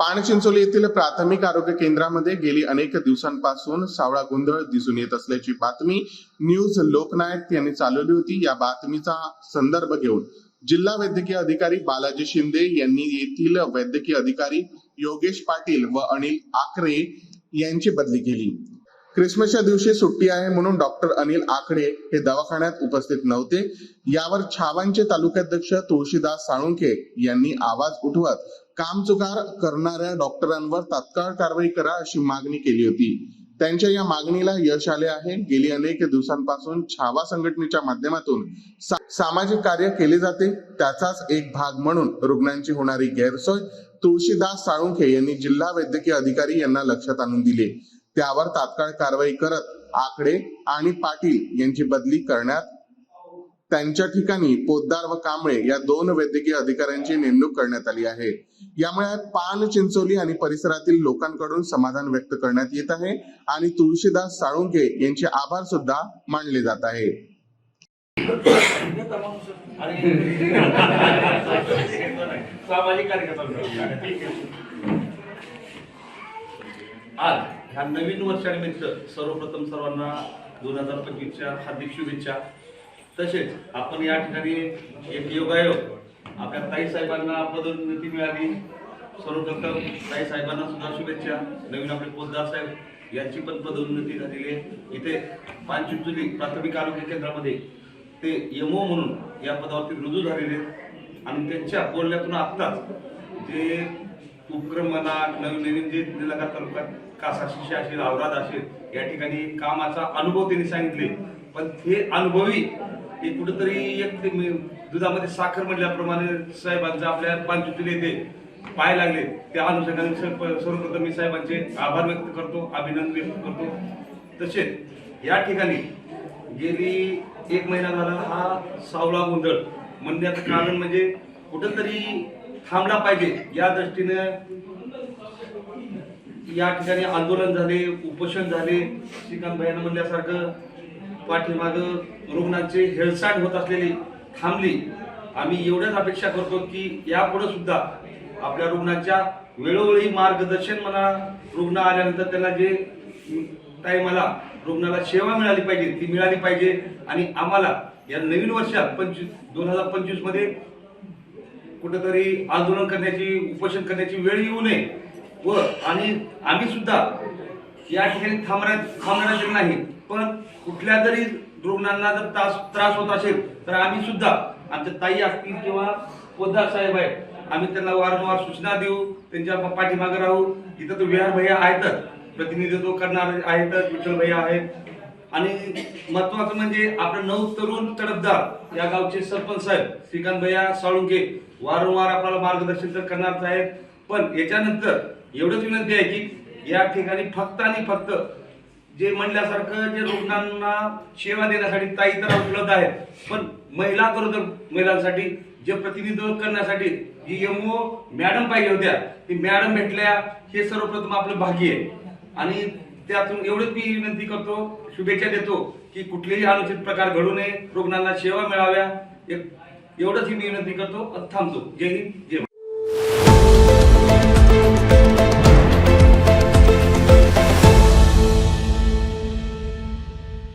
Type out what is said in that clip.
पानचिंचोली येथील प्राथमिक आरोग्य केंद्रामध्ये गेली अनेक दिवसांपासून सावळा गोंधळ दिसून येत असल्याची बातमी न्यूज लोकनायक यांनी चालवली होती. या बातमीचा संदर्भ घेऊन जिल्हा वैद्यकीय अधिकारी बालाजी शिंदे यांनी येथील वैद्यकीय अधिकारी योगेश पाटील व अनिल आकरे यांची बदली केली. क्रिसमसच्या दिवशी सुट्टी आहे म्हणून डॉक्टर अनिल आकडे हे दवाखान्यात उपस्थित नव्हते. यावर छावांचे तालुकाध्यक्ष तुळशीदास साळुंखे यांनी आवाज उठवत कामचुकार करणाऱ्या डॉक्टरांवर तात्काळ कारवाई करा अशी मागणी केली होती. त्यांच्या या मागणीला यश आले आहे. गेली अनेक दिवसांपासून छावा संघटनेच्या माध्यमातून सा- सामाजिक कार्य केले जाते. त्याचाच एक भाग म्हणून रुग्णांची होणारी गैरसोय तुळशीदास साळुंखे यांनी जिल्हा वैद्यकीय अधिकारी यांना लक्षात आणून दिले. त्यावर तात्काळ कारवाई करत आकडे आणि पाटील यांची बदली करण्यात त्यांच्या ठिकाणी पोद्दार व कांबळे या दोन वैद्यकीय अधिकाऱ्यांची नेमणूक करण्यात आली आहे. यामुळे पान चिंचोली आणि परिसरातील लोकांकडून समाधान व्यक्त करण्यात येत आहे आणि तुळशीदास साळुंके यांचे आभार सुद्धा मानले जात आहे. आज ह्या नवीन वर्षानिमित्त सर्वप्रथम सर्वांना दोन हजार पंचवीसच्या हार्दिक शुभेच्छा. तसेच आपण या ठिकाणी एक योगायोग हो. आपल्या ताई साहेबांना पदोन्नती मिळाली. सर्वप्रथम ताई साहेबांना सुद्धा शुभेच्छा. नवीन आपले पोद्दार साहेब यांची पण पदोन्नती झालेली आहे. इथे पानचिंचोली प्राथमिक आरोग्य केंद्रामध्ये ते यमो म्हणून या पदावरती रुजू झालेले आहेत. आणि त्यांच्या बोलण्यातून आत्ताच जे उपक्रम म्हणा नवीन नवीन जे निलंगा तालुक्यात कासा शिष्य असेल औराद असेल या ठिकाणी कामाचा अनुभव त्यांनी सांगितले. पण हे अनुभवी हे कुठंतरी एक दुधामध्ये साखर म्हटल्याप्रमाणे साहेबांचं आपल्या पांचुतील येथे पाय लागले. त्या अनुषंगाने सर्वप्रथम मी साहेबांचे आभार व्यक्त करतो अभिनंदन व्यक्त करतो. तसेच या ठिकाणी गेली एक महिना झाला हा सावळा गोंधळ. म्हणण्याचं कारण म्हणजे कुठंतरी थांबला पाहिजे. या दृष्टीनं या ठिकाणी आंदोलन झाले उपोषण झाले. श्रीकांत भैयानं म्हणल्यासारखं पाठीमाग रुग्णांचे हेळसांड होत असलेली थांबली. आम्ही एवढ्याच अपेक्षा करतो की यापुढे सुद्धा आपल्या रुग्णांच्या वेळोवेळी मार्गदर्शन म्हणा रुग्ण आल्यानंतर त्यांना जे टायमाला रुग्णाला सेवा मिळाली पाहिजे ती मिळाली पाहिजे. आणि आम्हाला या नवीन वर्षात पंचवीस दोन हजार पंचवीसमध्ये कुठेतरी आंदोलन करण्याची उपोषण करण्याची वेळ येऊ नये. व आणि आम्ही सुद्धा या ठिकाणी थांबण्या थांबण्याचे नाही. पण कुठल्या तरी रुग्णांना जर त्रास त्रास होत असेल तर आम्ही सुद्धा आमच्या ताई असतील किंवा पोद्दार साहेब आहेत आम्ही त्यांना वारंवार सूचना देऊ त्यांच्या पाठीमागे राहू. इथं तो विहार भैया आहेतच प्रतिनिधित्व करणार आहेतच विठ्ठल भैया आहेत. आणि महत्वाचं म्हणजे आपले नऊ तरुण तडफदार या गावचे सरपंच साहेब श्रीकांत भैया साळुंके वारंवार आपल्याला मार्गदर्शन तर करणारच आहेत. पण याच्यानंतर एवढंच विनंती आहे की या ठिकाणी फक्त आणि फक्त जे म्हणल्यासारखं जे रुग्णांना सेवा देण्यासाठी ताई तर उपलब्ध आहेत. पण महिला गरोदर महिलांसाठी जे प्रतिनिधित्व करण्यासाठी जी यमओ मॅडम पाहिजे होत्या. ती मॅडम भेटल्या हे सर्वप्रथम आपलं भाग्य आहे. आणि त्यातून एवढंच मी विनंती करतो शुभेच्छा देतो की कुठलेही अनुचित प्रकार घडू नये रुग्णांना सेवा मिळाव्या. एवढंच ही मी विनंती करतो. थांबतो. जय हिंद जय